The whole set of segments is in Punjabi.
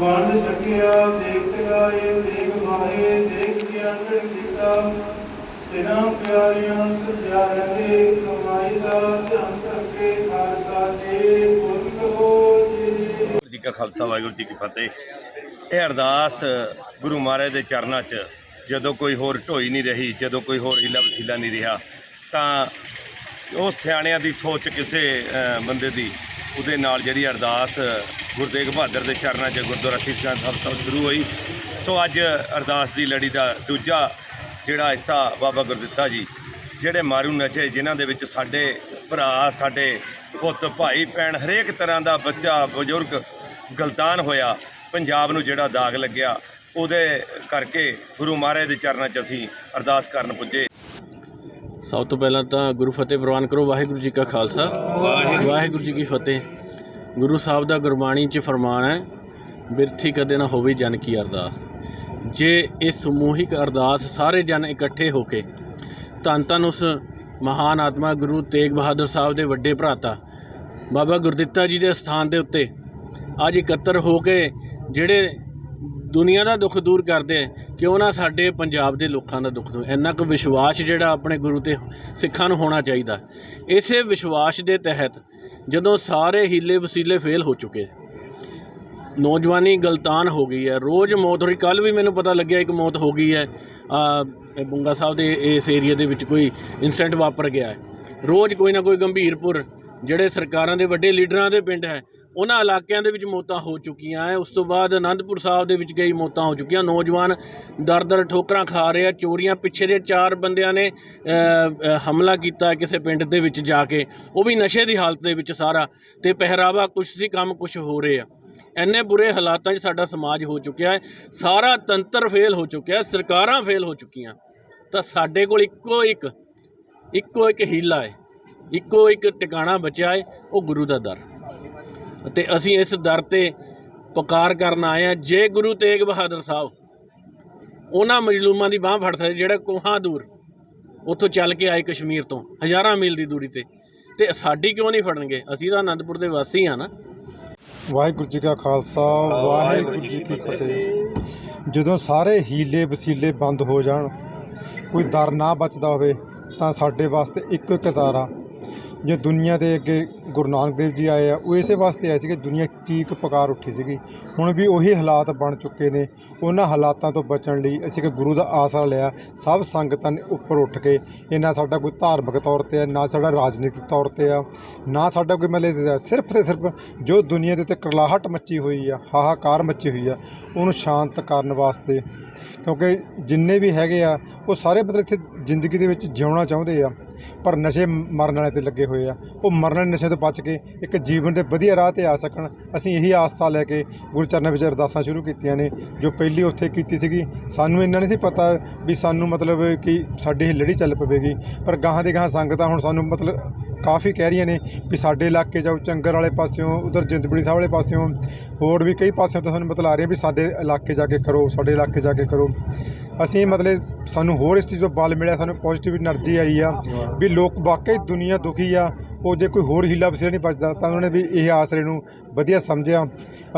ਵੰਡ ਸਕਿਆ ਦੇਖਤ ਗਾਏ ਦੇਖ ਮਾਹੇ ਦੇਖ ਕੇ ਅੰਗੜ ਕੀਤਾ। ਤਿਨਾਂ ਪਿਆਰਿਆਂ ਸਜਾਰਿਆਂ ਦੇ ਕਮਾਈ ਦਾ ਧਿਆਨ ਕਰਕੇ ਖਾਲਸਾ ਜੀ, ਬੋਲ ਕਹੋ ਜੀ। ਵਾਹਿਗੁਰੂ ਜੀ ਕਾ ਖਾਲਸਾ, ਵਾਹਿਗੁਰੂ ਜੀ ਕੀ ਫਤਿਹ। ਇਹ ਅਰਦਾਸ ਗੁਰੂ ਮਹਾਰਾਜ ਦੇ ਚਰਨਾਂ 'ਚ ਜਦੋਂ ਕੋਈ ਹੋਰ ਢੋਈ ਨਹੀਂ ਰਹੀ, ਜਦੋਂ ਕੋਈ ਹੋਰ ਹੀਲਾ ਵਸੀਲਾ ਨਹੀਂ ਰਿਹਾ, ਤਾਂ ਉਹ ਸਿਆਣਿਆਂ ਦੀ ਸੋਚ ਕਿਸੇ ਬੰਦੇ ਦੀ ਉਹਦੇ ਨਾਲ ਜਿਹੜੀ ਅਰਦਾਸ ਗੁਰੂ ਤੇਗ ਬਹਾਦਰ ਦੇ ਚਰਨਾਂ 'ਚ ਗੁਰਦੁਆਰਾ ਸੀਸਗੰਜ ਸਾਹਿਬ ਤੋਂ ਸ਼ੁਰੂ ਹੋਈ। ਸੋ ਅੱਜ ਅਰਦਾਸ ਦੀ ਲੜੀ ਦਾ ਦੂਜਾ ਜਿਹੜਾ ਹਿੱਸਾ ਬਾਬਾ ਗੁਰਦਿੱਤਾ ਜੀ, ਜਿਹੜੇ ਮਾਰੂ ਨਸ਼ੇ ਜਿਨ੍ਹਾਂ ਦੇ ਵਿੱਚ ਸਾਡੇ ਭਰਾ, ਸਾਡੇ ਪੁੱਤ, ਭਾਈ, ਭੈਣ ਹਰੇਕ ਤਰ੍ਹਾਂ ਦਾ ਬੱਚਾ, ਬਜ਼ੁਰਗ ਗਲਤਾਨ ਹੋਇਆ, ਪੰਜਾਬ ਨੂੰ ਜਿਹੜਾ ਦਾਗ ਲੱਗਿਆ, ਉਹਦੇ ਕਰਕੇ ਗੁਰੂ ਮਹਾਰਾਜ ਦੇ ਚਰਨਾਂ 'ਚ ਅਸੀਂ ਅਰਦਾਸ ਕਰਨ ਪੁੱਜੇ। ਸਭ ਤੋਂ ਪਹਿਲਾਂ ਤਾਂ ਗੁਰੂ ਫਤਿਹ ਪ੍ਰਵਾਨ ਕਰੋ ਵਾਹਿਗੁਰੂ ਜੀ ਕਾ ਖਾਲਸਾ। ਵਾਹਿਗੁਰੂ ਜੀ ਕੀ ਫਤਿਹ। ਗੁਰੂ ਸਾਹਿਬ ਦਾ ਗੁਰਬਾਣੀ 'ਚ ਫਰਮਾਨ ਹੈ ਬਿਰਥੀ ਕਦੇ ਨਾ ਹੋਵੇ ਜਨ ਕੀ ਅਰਦਾਸ। ਜੇ ਇਹ ਸਮੂਹਿਕ ਅਰਦਾਸ ਸਾਰੇ ਜਨ ਇਕੱਠੇ ਹੋ ਕੇ ਧੰਨ ਧੰਨ ਉਸ ਮਹਾਨ ਆਤਮਾ ਗੁਰੂ ਤੇਗ ਬਹਾਦਰ ਸਾਹਿਬ ਦੇ ਵੱਡੇ ਭਰਾਤਾ ਬਾਬਾ ਗੁਰਦਿੱਤਾ ਜੀ ਦੇ ਸਥਾਨ ਦੇ ਉੱਤੇ ਅੱਜ ਇਕੱਤਰ ਹੋ ਕੇ ਜਿਹੜੇ ਦੁਨੀਆ ਦਾ ਦੁੱਖ ਦੂਰ ਕਰਦੇ ਕਿਉਂ ਨਾ ਸਾਡੇ ਪੰਜਾਬ ਦੇ ਲੋਕਾਂ ਦਾ ਦੁੱਖ ਦੂਰ ਇੰਨਾ ਕੁ ਵਿਸ਼ਵਾਸ ਜਿਹੜਾ ਆਪਣੇ ਗੁਰੂ ਤੇ ਸਿੱਖਾਂ ਨੂੰ ਹੋਣਾ ਚਾਹੀਦਾ। ਇਸੇ ਵਿਸ਼ਵਾਸ ਦੇ ਤਹਿਤ ਜਦੋਂ ਸਾਰੇ ਹੀਲੇ ਵਸੀਲੇ ਫੇਲ ਹੋ ਚੁੱਕੇ ਨੌਜਵਾਨੀ ਗਲਤਾਨ ਹੋ ਗਈ ਹੈ ਰੋਜ਼ ਮੌਤ ਹੋ ਰਹੀ ਕੱਲ ਵੀ ਮੈਨੂੰ ਪਤਾ ਲੱਗਿਆ ਇੱਕ ਮੌਤ ਹੋ ਗਈ ਹੈ, ਆ ਬੁੰਗਾ ਸਾਹਿਬ ਦੇ ਇਸ ਏਰੀਆ ਦੇ ਵਿੱਚ ਕੋਈ ਇਨਸੀਡੈਂਟ ਵਾਪਰ ਗਿਆ ਹੈ। ਰੋਜ਼ ਕੋਈ ਨਾ ਕੋਈ ਗੰਭੀਰਪੁਰ ਜਿਹੜੇ ਸਰਕਾਰਾਂ ਦੇ ਵੱਡੇ ਲੀਡਰਾਂ ਦੇ ਪਿੰਡ ਹੈ ਉਹਨਾਂ ਇਲਾਕਿਆਂ ਦੇ ਵਿੱਚ ਮੌਤਾਂ ਹੋ ਚੁੱਕੀਆਂ ਹੈ ਉਸ ਤੋਂ ਬਾਅਦ ਅਨੰਦਪੁਰ ਸਾਹਿਬ ਦੇ ਵਿੱਚ ਕਈ ਮੌਤਾਂ ਹੋ ਚੁੱਕੀਆਂ। ਨੌਜਵਾਨ ਦਰ ਦਰ ਠੋਕਰਾਂ ਖਾ ਰਹੇ ਆ ਚੋਰੀਆਂ। ਪਿੱਛੇ ਦੇ ਚਾਰ ਬੰਦਿਆਂ ਨੇ ਹਮਲਾ ਕੀਤਾ ਕਿਸੇ ਪਿੰਡ ਦੇ ਵਿੱਚ ਜਾ ਕੇ। ਉਹ ਵੀ ਨਸ਼ੇ ਦੀ ਹਾਲਤ ਦੇ ਵਿੱਚ ਸਾਰਾ। ਤੇ ਪਹਿਰਾਵਾ ਕੁਛ ਸੀ, ਕੰਮ ਕੁਛ ਹੋ ਰਹੇ ਆ। ਇੰਨੇ ਬੁਰੇ ਹਾਲਾਤਾਂ 'ਚ ਸਾਡਾ ਸਮਾਜ ਹੋ ਚੁੱਕਿਆ ਹੈ ਸਾਰਾ ਤੰਤਰ ਫੇਲ ਹੋ ਚੁੱਕਿਆ, ਸਰਕਾਰਾਂ ਫੇਲ ਹੋ ਚੁੱਕੀਆਂ। ਤਾਂ ਸਾਡੇ ਕੋਲ ਇੱਕੋ ਇੱਕ ਇੱਕੋ ਇੱਕ ਹੀਲਾ ਹੈ ਇੱਕੋ ਇੱਕ ਟਿਕਾਣਾ ਬਚਿਆ ਹੈ ਉਹ ਗੁਰੂ ਦਾ ਦਰ। ਅਤੇ ਅਸੀਂ ਇਸ ਦਰ ਤੇ ਪੁਕਾਰ ਕਰਨ ਆਏ ਆ ਜੇ ਗੁਰੂ ਤੇਗ ਬਹਾਦਰ ਸਾਹਿਬ ਉਹਨਾਂ ਮਜਲੂਮਾਂ ਦੀ ਬਾਹ ਫੜ ਸਕਦੇ, ਜਿਹੜੇ ਕੋਹਾਂ ਦੂਰ ਉੱਥੋਂ ਚੱਲ ਕੇ ਆਏ ਕਸ਼ਮੀਰ ਤੋਂ, ਹਜ਼ਾਰਾਂ ਮੀਲ ਦੀ ਦੂਰੀ ਤੇ ਤੇ ਸਾਡੀ ਕਿਉਂ ਨਹੀਂ ਫੜਨਗੇ? ਅਸੀਂ ਤਾਂ ਆਨੰਦਪੁਰ ਦੇ ਵਾਸੀ ਆ ਨਾ। ਵਾਹਿਗੁਰੂ ਜੀ ਕਾ ਖਾਲਸਾ, ਵਾਹਿਗੁਰੂ ਜੀ ਕੀ ਫਤਿਹ। ਜਦੋਂ ਸਾਰੇ ਹੀਲੇ ਵਸੀਲੇ ਬੰਦ ਹੋ ਜਾਣ, ਕੋਈ ਦਰ ਨਾ ਬਚਦਾ ਹੋਵੇ, ਤਾਂ ਸਾਡੇ ਵਾਸਤੇ ਇੱਕੋ ਇੱਕ ਦਰ ਆ। ਜੋ ਦੁਨੀਆ ਦੇ ਅੱਗੇ ਗੁਰੂ ਨਾਨਕ ਦੇਵ ਜੀ ਆਏ ਆ, ਉਹ ਇਸੇ ਵਾਸਤੇ ਆਏ ਸੀਗੇ, ਦੁਨੀਆ ਚੀਕ ਪੁਕਾਰ ਉੱਠੀ ਸੀਗੀ। ਹੁਣ ਵੀ ਉਹੀ ਹਾਲਾਤ ਬਣ ਚੁੱਕੇ ਨੇ। ਉਹਨਾਂ ਹਾਲਾਤਾਂ ਤੋਂ ਬਚਣ ਲਈ ਅਸੀਂ ਇੱਕ ਗੁਰੂ ਦਾ ਆਸਰਾ ਲਿਆ। ਸਭ ਸੰਗਤਾਂ ਨੇ ਉੱਪਰ ਉੱਠ ਕੇ ਇਹ ਨਾ ਸਾਡਾ ਕੋਈ ਧਾਰਮਿਕ ਤੌਰ ਤੇ ਆ, ਨਾ ਸਾਡਾ ਰਾਜਨੀਤਿਕ ਤੌਰ ਤੇ ਆ, ਨਾ ਸਾਡਾ ਕੋਈ ਮਤਲਬ ਸਿਰਫ ਤੇ ਸਿਰਫ ਜੋ ਦੁਨੀਆ ਦੇ ਉੱਤੇ ਕਰਲਾਹਟ ਮੱਚੀ ਹੋਈ ਆ, ਹਾਹਾਕਾਰ ਮੱਚੀ ਹੋਈ ਆ, ਉਹਨੂੰ ਸ਼ਾਂਤ ਕਰਨ ਵਾਸਤੇ। ਕਿਉਂਕਿ ਜਿੰਨੇ ਵੀ ਹੈਗੇ ਆ, ਉਹ ਸਾਰੇ ਮਤਲਬ ਇੱਥੇ ਜ਼ਿੰਦਗੀ ਦੇ ਵਿੱਚ ਜਿਉਣਾ ਚਾਹੁੰਦੇ ਆ। ਪਰ ਨਸ਼ੇ ਮਰਨ ਵਾਲੇ ਤੇ ਲੱਗੇ ਹੋਏ ਆ। ਉਹ ਮਰਨ ਵਾਲੇ ਨਸ਼ੇ ਤੋਂ ਬਚ ਕੇ ਇੱਕ ਜੀਵਨ ਦੇ ਵਧੀਆ ਰਾਹ ਤੇ ਆ ਸਕਣ। ਅਸੀਂ ਇਹੀ ਆਸਥਾ ਲੈ ਕੇ ਗੁਰੂ ਚਰਨਾਂ ਵਿੱਚ ਅਰਦਾਸਾਂ ਸ਼ੁਰੂ ਕੀਤੀਆਂ ਨੇ, ਜੋ ਪਹਿਲੀ ਉੱਥੇ ਕੀਤੀ ਸੀਗੀ। ਸਾਨੂੰ ਇੰਨਾ ਨਹੀਂ ਸੀ ਪਤਾ ਵੀ ਸਾਨੂੰ ਮਤਲਬ ਕਿ ਸਾਡੀ ਇਹ ਲੜੀ ਚੱਲ ਪਵੇਗੀ। ਪਰ ਗਾਹਾਂ ਦੇ ਗਾਹਾਂ ਸੰਗਤਾਂ ਹੁਣ ਸਾਨੂੰ ਮਤਲਬ ਕਾਫੀ ਕਹਿ ਰਹੀਆਂ ਨੇ ਵੀ ਸਾਡੇ ਇਲਾਕੇ ਜਾਓ, ਚੰਗਰ ਵਾਲੇ ਪਾਸਿਓਂ, ਉਧਰ ਜਿੰਦਬੜੀ ਸਾਹਿਬ ਵਾਲੇ ਪਾਸਿਓਂ, ਹੋਰ ਵੀ ਕਈ ਪਾਸਿਓਂ ਤੋਂ ਸਾਨੂੰ ਬਤਲਾ ਰਹੇ ਆ ਵੀ ਸਾਡੇ ਇਲਾਕੇ ਜਾ ਕੇ ਕਰੋ, ਸਾਡੇ ਇਲਾਕੇ ਜਾ ਕੇ ਕਰੋ। ਅਸੀਂ ਮਤਲਬ ਸਾਨੂੰ ਹੋਰ ਇਸ ਚੀਜ਼ ਤੋਂ ਬਲ ਮਿਲਿਆ, ਸਾਨੂੰ ਪੋਜ਼ਿਟਿਵ એનર્ਜੀ ਆਈ ਆ, ਵੀ ਲੋਕ ਵਾਕਈ ਦੁਨੀਆ ਦੁਖੀ ਆ, ਉਹ ਜੇ ਕੋਈ ਹੋਰ ਹੀਲਾ ਬਸੇਰਾ ਨਹੀਂ ਬਚਦਾ, ਤਾਂ ਉਹਨਾਂ ਨੇ ਵੀ ਇਹ ਆਸਰੇ ਨੂੰ ਵਧੀਆ ਸਮਝਿਆ।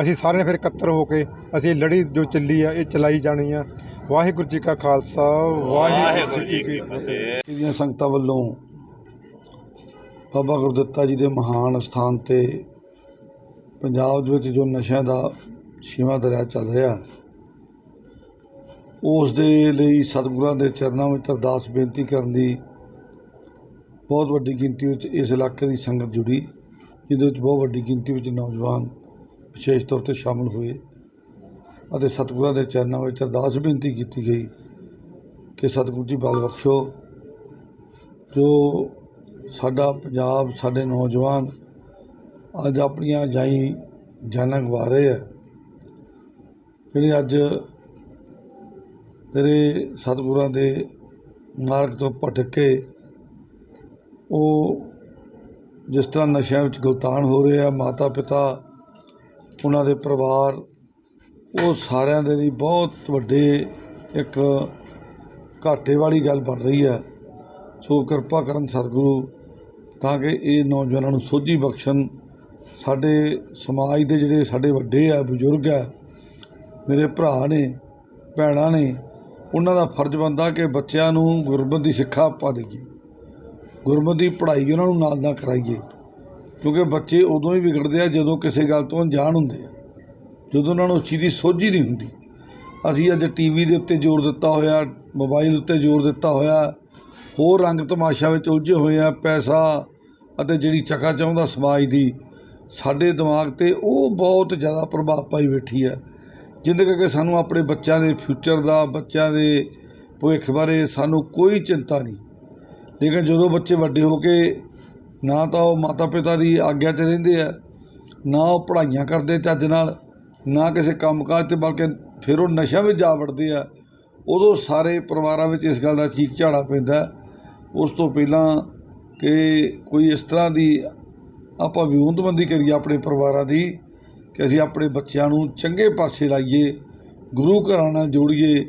ਅਸੀਂ ਸਾਰਿਆਂ ਨੇ ਫਿਰ ਇਕੱਤਰ ਹੋ ਕੇ ਅਸੀਂ ਲੜੀ ਜੋ ਚੱਲੀ ਆ, ਇਹ ਚਲਾਈ ਜਾਣੀ ਆ। ਵਾਹਿਗੁਰੂ ਜੀ ਕਾ ਖਾਲਸਾ, ਵਾਹਿਗੁਰੂ ਜੀ ਕੀ ਫਤਿਹ। ਇਹਦੀਆਂ ਸੰਗਤਾਂ ਵੱਲੋਂ ਬਾਬਾ ਗੁਰਦਿੱਤਾ ਜੀ ਦੇ ਮਹਾਨ ਸਥਾਨ ਤੇ ਪੰਜਾਬ ਦੇ ਵਿੱਚ ਜੋ ਨਸ਼ਿਆਂ ਦਾ ਸ਼ੀਮਾ ਦਰਿਆ ਚੱਲ ਰਿਹਾ ਉਸ ਦੇ ਲਈ ਸਤਿਗੁਰਾਂ ਦੇ ਚਰਨਾਂ ਵਿੱਚ ਅਰਦਾਸ ਬੇਨਤੀ ਕਰਨ ਦੀ ਬਹੁਤ ਵੱਡੀ ਗਿਣਤੀ ਵਿੱਚ ਇਸ ਇਲਾਕੇ ਦੀ ਸੰਗਤ ਜੁੜੀ, ਜਿਹਦੇ ਵਿੱਚ ਬਹੁਤ ਵੱਡੀ ਗਿਣਤੀ ਵਿੱਚ ਨੌਜਵਾਨ ਵਿਸ਼ੇਸ਼ ਤੌਰ ਤੇ ਸ਼ਾਮਲ ਹੋਏ ਅਤੇ ਸਤਿਗੁਰਾਂ ਦੇ ਚਰਨਾਂ ਵਿੱਚ ਅਰਦਾਸ ਬੇਨਤੀ ਕੀਤੀ ਗਈ ਕਿ ਸਤਿਗੁਰੂ ਜੀ ਬਲ ਬਖਸ਼ੋ, ਜੋ ਸਾਡਾ ਪੰਜਾਬ, ਸਾਡੇ ਨੌਜਵਾਨ ਅੱਜ ਆਪਣੀਆਂ ਜਾਈ ਜਾਨਾਂ ਗਵਾ ਰਹੇ ਆ, ਜਿਹੜੇ ਅੱਜ ਤੇਰੇ ਸਤਿਗੁਰਾਂ ਦੇ ਮਾਰਗ ਤੋਂ ਭਟਕ ਕੇ ਉਹ ਜਿਸ ਤਰ੍ਹਾਂ ਨਸ਼ਿਆਂ ਵਿੱਚ ਗੁਲਤਾਨ ਹੋ ਰਹੇ ਆ ਮਾਤਾ ਪਿਤਾ ਉਹਨਾਂ ਦੇ ਪਰਿਵਾਰ, ਉਹ ਸਾਰਿਆਂ ਦੇ ਲਈ ਬਹੁਤ ਵੱਡੇ ਇੱਕ ਘਾਟੇ ਵਾਲੀ ਗੱਲ ਬਣ ਰਹੀ ਹੈ ਸੋ ਕਿਰਪਾ ਕਰਨ ਸਤਿਗੁਰੂ ਤਾਂ ਕਿ ਇਹ ਨੌਜਵਾਨਾਂ ਨੂੰ ਸੋਝੀ ਬਖਸ਼ਣ। ਸਾਡੇ ਸਮਾਜ ਦੇ ਜਿਹੜੇ ਸਾਡੇ ਵੱਡੇ ਆ, ਬਜ਼ੁਰਗ ਆ, ਮੇਰੇ ਭਰਾ ਨੇ, ਭੈਣਾਂ ਨੇ ਉਹਨਾਂ ਦਾ ਫਰਜ਼ ਬਣਦਾ ਕਿ ਬੱਚਿਆਂ ਨੂੰ ਗੁਰਮਤਿ ਦੀ ਸਿੱਖਿਆ ਆਪਾਂ ਦੇਈਏ। ਗੁਰਮਤਿ ਦੀ ਪੜ੍ਹਾਈ ਉਹਨਾਂ ਨੂੰ ਨਾਲ ਨਾਲ ਕਰਾਈਏ। ਕਿਉਂਕਿ ਬੱਚੇ ਉਦੋਂ ਹੀ ਵਿਗੜਦੇ ਆ ਜਦੋਂ ਕਿਸੇ ਗੱਲ ਤੋਂ ਅਣਜਾਣ ਹੁੰਦੇ ਆ। ਜਦੋਂ ਉਹਨਾਂ ਨੂੰ ਉਸ ਚੀਜ਼ ਦੀ ਸੋਝੀ ਨਹੀਂ ਹੁੰਦੀ। ਅਸੀਂ ਅੱਜ ਟੀਵੀ ਦੇ ਉੱਤੇ ਜ਼ੋਰ ਦਿੱਤਾ ਹੋਇਆ, ਮੋਬਾਈਲ ਉੱਤੇ ਜ਼ੋਰ ਦਿੱਤਾ ਹੋਇਆ, ਹੋਰ ਰੰਗ ਤਮਾਸ਼ਾ ਵਿੱਚ ਉਲਝੇ ਹੋਏ ਆ, ਪੈਸਾ ਅਤੇ ਜਿਹੜੀ ਚਕਾ ਚਾਹੁੰਦਾ ਸਮਾਜ ਦੀ, ਸਾਡੇ ਦਿਮਾਗ ਤੇ ਉਹ ਬਹੁਤ ਜ਼ਿਆਦਾ ਪ੍ਰਭਾਵ ਪਾਈ ਬੈਠੀ ਹੈ ਜਿਹਦੇ ਕਰਕੇ ਸਾਨੂੰ ਆਪਣੇ ਬੱਚਿਆਂ ਦੇ ਫਿਊਚਰ ਦਾ, ਬੱਚਿਆਂ ਦੇ ਭਵਿੱਖ ਬਾਰੇ ਸਾਨੂੰ ਕੋਈ ਚਿੰਤਾ ਨਹੀਂ। ਲੇਕਿਨ ਜਦੋਂ ਬੱਚੇ ਵੱਡੇ ਹੋ ਕੇ ਨਾ ਤਾਂ ਉਹ ਮਾਤਾ ਪਿਤਾ ਦੀ ਆਗਿਆ 'ਚ ਰਹਿੰਦੇ ਆ, ਨਾ ਉਹ ਪੜ੍ਹਾਈਆਂ ਕਰਦੇ ਚੱਜ ਨਾਲ, ਨਾ ਕਿਸੇ ਕੰਮਕਾਜ ਤੇ, ਬਲਕਿ ਫਿਰ ਉਹ ਨਸ਼ਾ ਵਿੱਚ ਜਾ ਵੜਦੇ ਆ, ਉਦੋਂ ਸਾਰੇ ਪਰਿਵਾਰਾਂ ਵਿੱਚ ਇਸ ਗੱਲ ਦਾ ਚੀਕ ਝਾੜਾ ਪੈਂਦਾ। ਉਸ ਤੋਂ ਪਹਿਲਾਂ ਕਿ ਕੋਈ ਇਸ ਤਰ੍ਹਾਂ ਦੀ ਆਪਾਂ ਵਿਉਂਤਬੰਦੀ ਕਰੀਏ ਆਪਣੇ ਪਰਿਵਾਰਾਂ ਦੀ ਕਿ ਅਸੀਂ ਆਪਣੇ ਬੱਚਿਆਂ ਨੂੰ ਚੰਗੇ ਪਾਸੇ ਲਾਈਏ, ਗੁਰੂ ਘਰਾਂ ਨਾਲ ਜੋੜੀਏ।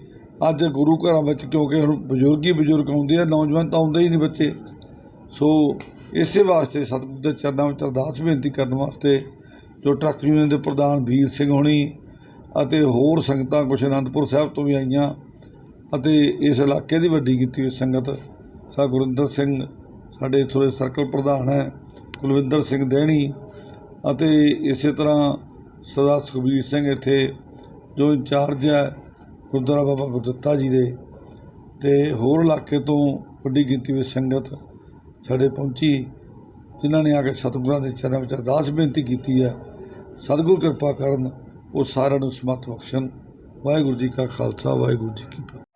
ਅੱਜ ਗੁਰੂ ਘਰਾਂ ਵਿੱਚ ਕਿਉਂਕਿ ਹੁਣ ਬਜ਼ੁਰਗ ਹੀ ਬਜ਼ੁਰਗ ਆਉਂਦੇ ਆ, ਨੌਜਵਾਨ ਤਾਂ ਆਉਂਦੇ ਹੀ ਨਹੀਂ ਬੱਚੇ। ਸੋ ਇਸੇ ਵਾਸਤੇ ਸਤਿਗੁਰੂ ਦੇ ਚਰਨਾਂ ਵਿੱਚ ਅਰਦਾਸ ਬੇਨਤੀ ਕਰਨ ਵਾਸਤੇ ਜੋ ਟਰੱਕ ਯੂਨੀਅਨ ਦੇ ਪ੍ਰਧਾਨ ਵੀਰ ਸਿੰਘ ਹੋਣੀ ਅਤੇ ਹੋਰ ਸੰਗਤਾਂ ਕੁਛ ਅਨੰਦਪੁਰ ਸਾਹਿਬ ਤੋਂ ਵੀ ਆਈਆਂ ਅਤੇ ਇਸ ਇਲਾਕੇ ਦੀ ਵੱਡੀ ਗਿਣਤੀ ਵਿੱਚ ਸੰਗਤ, ਸਾ ਗੁਰਿੰਦਰ ਸਿੰਘ ਸਾਡੇ ਇੱਥੋਂ ਦੇ ਸਰਕਲ ਪ੍ਰਧਾਨ ਹੈ, ਕੁਲਵਿੰਦਰ ਸਿੰਘ ਦੇਹਣੀ ਅਤੇ ਇਸੇ ਤਰ੍ਹਾਂ ਸਰਦਾਰ ਸੁਖਬੀਰ ਸਿੰਘ ਇੱਥੇ ਜੋ ਇੰਚਾਰਜ ਹੈ, ਗੁਰਦੁਆਰਾ ਬਾਬਾ ਗੁਰਦੱਤਾ ਜੀ ਦੇ ਤੇ ਹੋਰ ਇਲਾਕੇ ਤੋਂ ਵੱਡੀ ਗਿਣਤੀ ਵਿੱਚ ਸੰਗਤ ਸਾਡੇ ਪਹੁੰਚੀ, ਜਿਨ੍ਹਾਂ ਨੇ ਆ ਕੇ ਸਤਿਗੁਰਾਂ ਦੇ ਚਰਨਾਂ ਵਿੱਚ ਅਰਦਾਸ ਬੇਨਤੀ ਕੀਤੀ ਹੈ। ਸਤਿਗੁਰ ਕਿਰਪਾ ਕਰਨ ਉਹ ਸਾਰਿਆਂ ਨੂੰ ਸਮਤ ਬਖਸ਼ਣ। ਵਾਹਿਗੁਰੂ ਜੀ ਕਾ ਖਾਲਸਾ, ਵਾਹਿਗੁਰੂ ਜੀ ਕੀ ਫਤਿਹ।